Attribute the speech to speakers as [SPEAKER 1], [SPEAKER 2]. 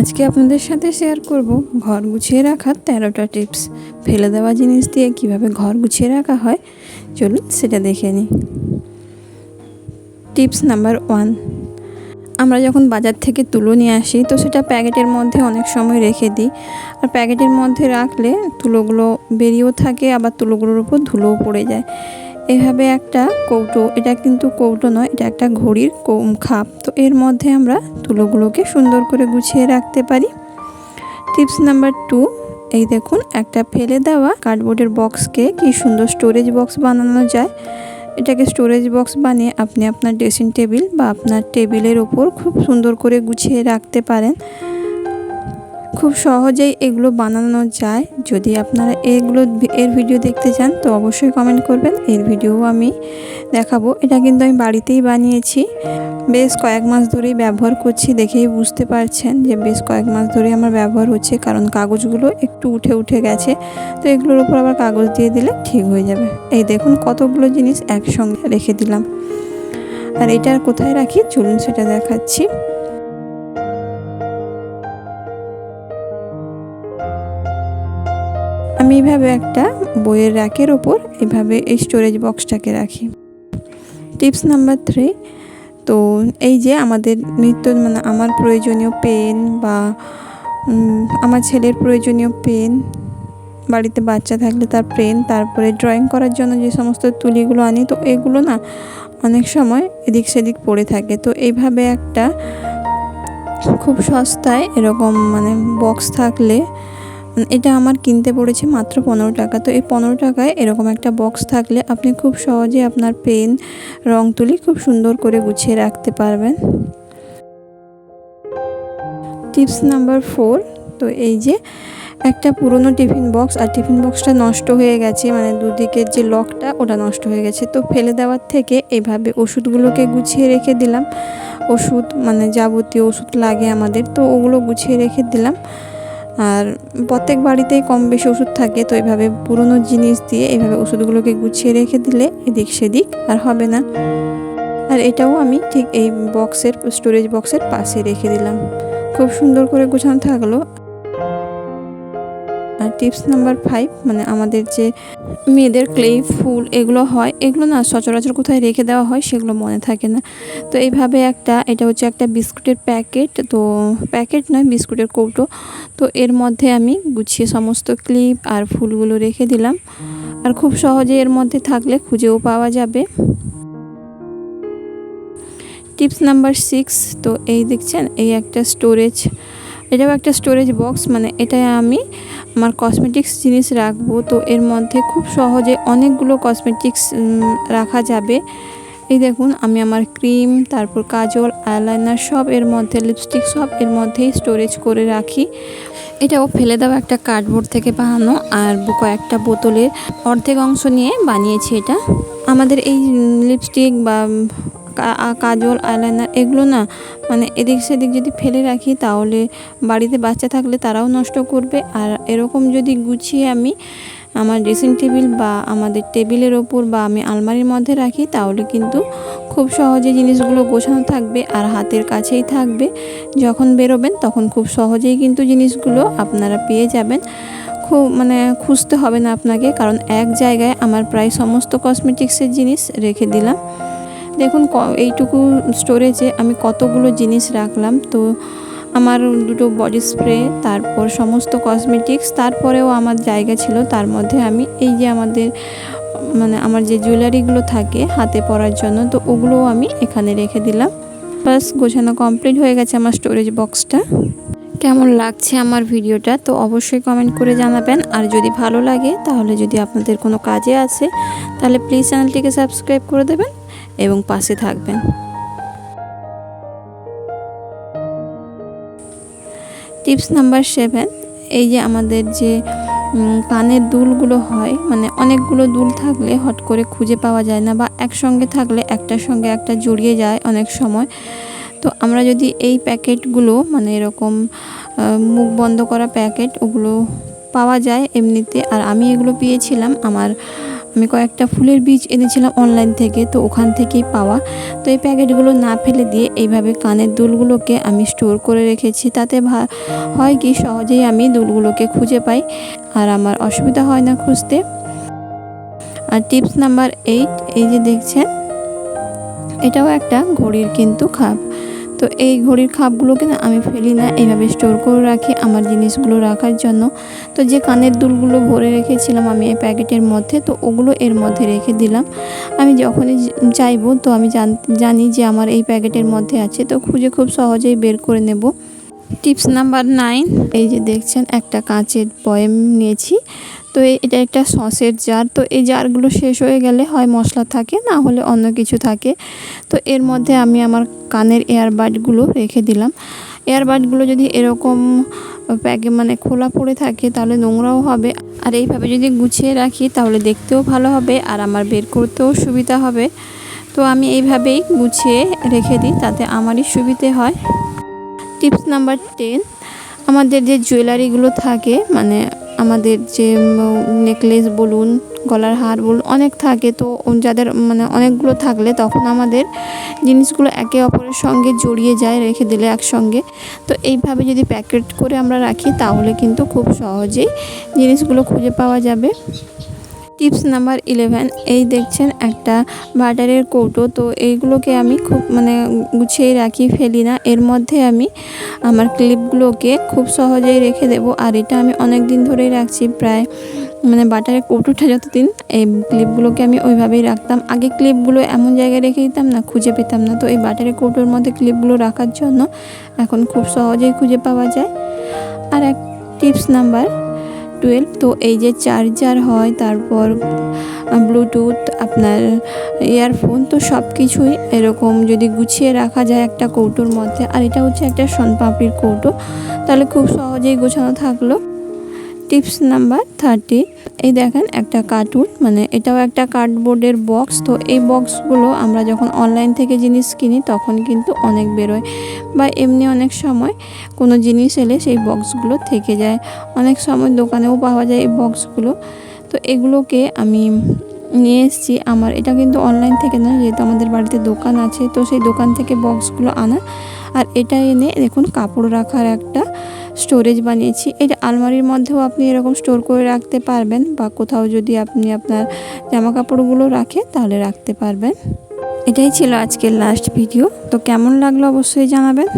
[SPEAKER 1] আজকে আপনাদের সাথে শেয়ার করব ঘর গুছিয়ে রাখার তেরোটা টিপস ফেলে দেওয়া জিনিস দিয়ে কীভাবে ঘর গুছিয়ে রাখা হয়, চলুন সেটা দেখে নিই। টিপস নাম্বার ওয়ান আমরা যখন বাজার থেকে তুলো নিয়ে আসি, তো সেটা প্যাকেটের মধ্যে অনেক সময় রেখে দিই। আর প্যাকেটের মধ্যে রাখলে তুলোগুলো বেরিয়েও থাকে, আবার তুলোগুলোর উপর ধুলোও পড়ে যায়। এভাবে একটা কৌটো, এটা কিন্তু কৌটো নয়, এটা একটা ঘড়ির কৌ- খাপ। তো এর মধ্যে আমরা তুলোগুলোকে সুন্দর করে গুছিয়ে রাখতে পারি। টিপস নাম্বার টু, এই দেখুন, একটা ফেলে দেওয়া কার্ডবোর্ডের বক্সকে কি সুন্দর স্টোরেজ বক্স বানানো যায়। এটাকে স্টোরেজ বক্স বানিয়ে আপনি আপনার ড্রেসিং টেবিল বা আপনার টেবিলের ওপর খুব সুন্দর করে গুছিয়ে রাখতে পারেন। খুব সহজেই এগুলো বানানো যায়। যদি আপনারা এগুলো এর ভিডিও দেখতে চান, তো অবশ্যই কমেন্ট করবেন। এর ভিডিও আমি দেখাবো। এটা কিন্তু আমি বাড়িতেই বানিয়েছি। বেশ কয়েক মাস ধরেই ব্যবহার করছি দেখেই বুঝতে পারছেন যে বেশ কয়েক মাস ধরে আমার ব্যবহার হচ্ছে, কারণ কাগজগুলো একটু উঠে উঠে গেছে। তো এগুলোর উপর আবার কাগজ দিয়ে দিলে ঠিক হয়ে যাবে। এই দেখুন কতগুলো জিনিস একসঙ্গে রেখে দিলাম। আর এটা আর কোথায় রাখি? চলুন সেটা দেখাচ্ছি। এইভাবে একটা বইয়ের র্যাকের ওপর এভাবে এই স্টোরেজ বক্সটাকে রাখি। টিপস নাম্বার থ্রি তো এই যে আমাদের নিত্য মানে আমার প্রয়োজনীয় পেন বা আমার ছেলের প্রয়োজনীয় পেন বাড়িতে বাচ্চা থাকলে তার পেন তারপরে ড্রয়িং করার জন্য যে সমস্ত তুলিগুলো আনি, তো এগুলো না অনেক সময় এদিক সেদিক পড়ে থাকে। তো এইভাবে একটা খুব সস্তায় এরকম মানে বক্স থাকলে এটা আমার কিনতে পড়েছে মাত্র পনেরো টাকা। তো এই পনেরো টাকায় এরকম একটা বক্স থাকলে আপনি খুব সহজে আপনার পেন রং তুলি খুব সুন্দর করে গুছিয়ে রাখতে পারবেন। টিপস নাম্বার ফোর তো এই যে একটা পুরনো টিফিন বক্স আর টিফিন বক্সটা নষ্ট হয়ে গেছে মানে দুদিকের যে লকটা ওটা নষ্ট হয়ে গেছে। তো ফেলে দেওয়ার থেকে এভাবে ওষুধগুলোকে গুছিয়ে রেখে দিলাম। ওষুধ মানে যাবতীয় ওষুধ লাগে আমাদের, তো ওগুলো গুছিয়ে রেখে দিলাম। আর প্রত্যেক বাড়িতেই কম বেশি ওষুধ থাকে, তো এইভাবে পুরনো জিনিস দিয়ে এইভাবে ওষুধগুলোকে গুছিয়ে রেখে দিলে এদিক সেদিক আর হবে না। আর এটাও আমি ঠিক এই বক্সের স্টোরেজ বক্সের পাশে রেখে দিলাম। খুব সুন্দর করে গোছানো থাকল। আর টিপস নাম্বার ফাইভ মানে আমাদের যে মেয়েদের ক্লে ফুল এগুলো হয়, এগুলো না সচরাচর কোথায় রেখে দেওয়া হয় সেগুলো মনে থাকে না। তো এইভাবে একটা, এটা হচ্ছে একটা বিস্কুটের প্যাকেট তো প্যাকেট নয়, বিস্কুটের কৌটো। তো এর মধ্যে আমি গুছিয়ে সমস্ত ক্লিপ আর ফুলগুলো রেখে দিলাম। আর খুব সহজে এর মধ্যে থাকলে খুঁজেও পাওয়া যাবে। টিপস নাম্বার সিক্স তো এই দেখছেন, এই একটা স্টোরেজ এটাও একটা স্টোরেজ বক্স মানে এটা আমি আমার কসমেটিক্স জিনিস রাখব। তো এর মধ্যে খুব সহজে অনেকগুলো কসমেটিক্স রাখা যাবে। এই দেখুন, আমি আমার ক্রিম তারপর কাজল আইলাইনার সব এর মধ্যে লিপস্টিক সব এর মধ্যেই স্টোরেজ করে রাখি। এটাও ফেলে দেওয়া একটা কার্ডবোর্ড থেকে বানানো, আর কয়েকটা বোতলের অর্ধেক অংশ নিয়ে বানিয়েছি এটা। আমাদের এই লিপস্টিক বা কাজল, আইলাইনার এগুলো না মানে এদিক সেদিক যদি ফেলে রাখি তাহলে বাড়িতে বাচ্চা থাকলে তারাও নষ্ট করবে। আর এরকম যদি গুছিয়ে আমি আমার ড্রেসিং টেবিল বা আমাদের টেবিলের ওপর বা আমি আলমারির মধ্যে রাখি তাহলে কিন্তু খুব সহজে জিনিসগুলো গোছানো থাকবে আর হাতের কাছেই থাকবে। যখন বেরোবেন তখন খুব সহজেই কিন্তু জিনিসগুলো আপনারা পেয়ে যাবেন। খুব মানে খুঁজতে হবে না আপনাকে কারণ এক জায়গায় আমার প্রায় সমস্ত কসমেটিক্সের জিনিস রেখে দিলাম। দেখুন এইটুকু স্টোরেজে আমি কতগুলো জিনিস রাখলাম। তো আমার দুটো বডি স্প্রে তারপর সমস্ত কসমেটিক্স তারপরেও আমার জায়গা ছিল, তার মধ্যে আমি এই যে আমাদের মানে আমার যে জুয়েলারিগুলো থাকে হাতে পরার জন্য, তো ওগুলোও আমি এখানে রেখে দিলাম। বাস গোছানো কমপ্লিট হয়ে গেছে আমার স্টোরেজ বক্সটা কেমন লাগছে আমার ভিডিওটা? তো অবশ্যই কমেন্ট করে জানাবেন। আর যদি ভালো লাগে, তাহলে যদি আপনাদের কোনো কাজে আছে তাহলে প্লিজ চ্যানেলটিকে সাবস্ক্রাইব করে দেবেন। এবং পাশে থাকবেন। টিপস নাম্বার সেভেন, এই যে আমাদের যে কানের দুলগুলো হয় মানে অনেকগুলো দুল থাকলে হট করে খুঁজে পাওয়া যায় না বা একসঙ্গে থাকলে একটার সঙ্গে একটা জড়িয়ে যায় অনেক সময়। তো আমরা যদি এই প্যাকেটগুলো মানে এরকম মুখ বন্ধ করা প্যাকেট, ওগুলো পাওয়া যায় এমনিতে। আর আমি এগুলো পেয়েছিলাম আমার আমি কয়েকটা ফুলের বীজ এনেছিলাম অনলাইন থেকে, তো ওখান থেকেই পাওয়া। তো এই প্যাকেটগুলো না ফেলে দিয়ে এইভাবে কানের দুলগুলোকে আমি স্টোর করে রেখেছি। তাতে হয় কি, সহজেই আমি দুলগুলোকে খুঁজে পাই, আর আমার অসুবিধা হয় না খুঁজতে। আর টিপস নাম্বার এইট এই যে দেখছেন, এটাও একটা ঘড়ির কিন্তু খাপ। তো এই ঘড়ির খাপগুলোকে না আমি ফেলি না, এইভাবে স্টোর করে রাখি আমার জিনিসগুলো রাখার জন্য। তো যে কানের দুলগুলো ভরে রেখেছিলাম আমি এই প্যাকেটের মধ্যে, তো ওগুলো এর মধ্যে রেখে দিলাম। আমি যখনই চাইব তো আমি জানি যে আমার এই প্যাকেটের মধ্যে আছে, তো খুঁজে খুব সহজেই বের করে নেব। টিপস নাম্বার নাইন, এই যে দেখছেন, একটা কাঁচের বয়েম নিয়েছি। তো এটা একটা সসের জার। তো এই জারগুলো শেষ হয়ে গেলে হয় মশলা থাকে, না হলে অন্য কিছু থাকে। তো এর মধ্যে আমি আমার কানের এয়ারবাডগুলো রেখে দিলাম। এয়ারবাডগুলো যদি এরকম প্যাকে মানে খোলা পড়ে থাকে, তাহলে নোংরাও হবে। আর এইভাবে যদি গুছিয়ে রাখি, তাহলে দেখতেও ভালো হবে, আর আমার বের করতেও সুবিধা হবে। তো আমি এইভাবেই গুছিয়ে রেখে দিই, তাতে আমারই সুবিধে হয়। টিপস নাম্বার টেন, আমাদের যে জুয়েলারিগুলো থাকে মানে আমাদের যে নেকলেস বলুন, গলার হার বলুন, অনেক থাকে তো যাদের মানে অনেকগুলো থাকলে তখন আমাদের জিনিসগুলো একে অপরের সঙ্গে জড়িয়ে যায়, রেখে দিলে একসঙ্গে। তো এইভাবে যদি প্যাকেট করে আমরা রাখি, তাহলে কিন্তু খুব সহজেই জিনিসগুলো খুঁজে পাওয়া যাবে। টিপস নাম্বার ইলেভেন, এই দেখছেন একটা বাটারের কৌটো। তো এইগুলোকে আমি খুব মানে গুছিয়ে রাখি, ফেলি না। এর মধ্যে আমি আমার ক্লিপগুলোকে খুব সহজেই রেখে দেব। আর এটা আমি অনেক দিন ধরেই রাখছি, প্রায় মানে বাটারের কৌটোটা যতদিন এই ক্লিপগুলোকে আমি ওইভাবেই রাখতাম। আগে ক্লিপগুলো এমন জায়গায় রেখে দিতাম না, খুঁজে পেতাম না। তো এই বাটারের কৌটোর মধ্যে ক্লিপগুলো রাখার জন্য এখন খুব সহজেই খুঁজে পাওয়া যায়। আর এক টিপস নাম্বার টুয়েলভ তো এই যে চার্জার হয়, তারপর ব্লুটুথ আপনার ইয়ারফোন তো সব কিছুই এরকম যদি গুছিয়ে রাখা যায় একটা কৌটোর মধ্যে, আর এটা হচ্ছে একটা সোনপাপড়ির কৌটো, তাহলে খুব সহজেই গোছানো থাকল। Tips number thirty. এই দেখেন একটা কার্টুন মানে এটাও একটা কার্ডবোর্ডের বক্স তো এই বক্সগুলো আমরা যখন অনলাইন থেকে জিনিস কিনি, তখন কিন্তু অনেক বেরোয় বা এমনি অনেক সময় কোনো জিনিস এলে সেই বক্সগুলো থেকে যায়। অনেক সময় দোকানেও পাওয়া যায় এই বক্সগুলো তো এগুলোকে আমি নিয়ে এসেছি। আমার এটা কিন্তু অনলাইন থেকে নয়, যেহেতু আমাদের বাড়িতে দোকান আছে, তো সেই দোকান থেকে বক্সগুলো আনা। আর এটা এনে দেখুন, কাপড় রাখার একটা স্টোরেজ বানিয়েছি। এটা আলমারির মধ্যেও আপনি এরকম স্টোর করে রাখতে পারবেন বা কোথাও যদি আপনি আপনার জামা কাপড়গুলো রাখে তাহলে রাখতে পারবেন। এটাই ছিল আজকের লাস্ট ভিডিও তো কেমন লাগল অবশ্যই জানাবেন।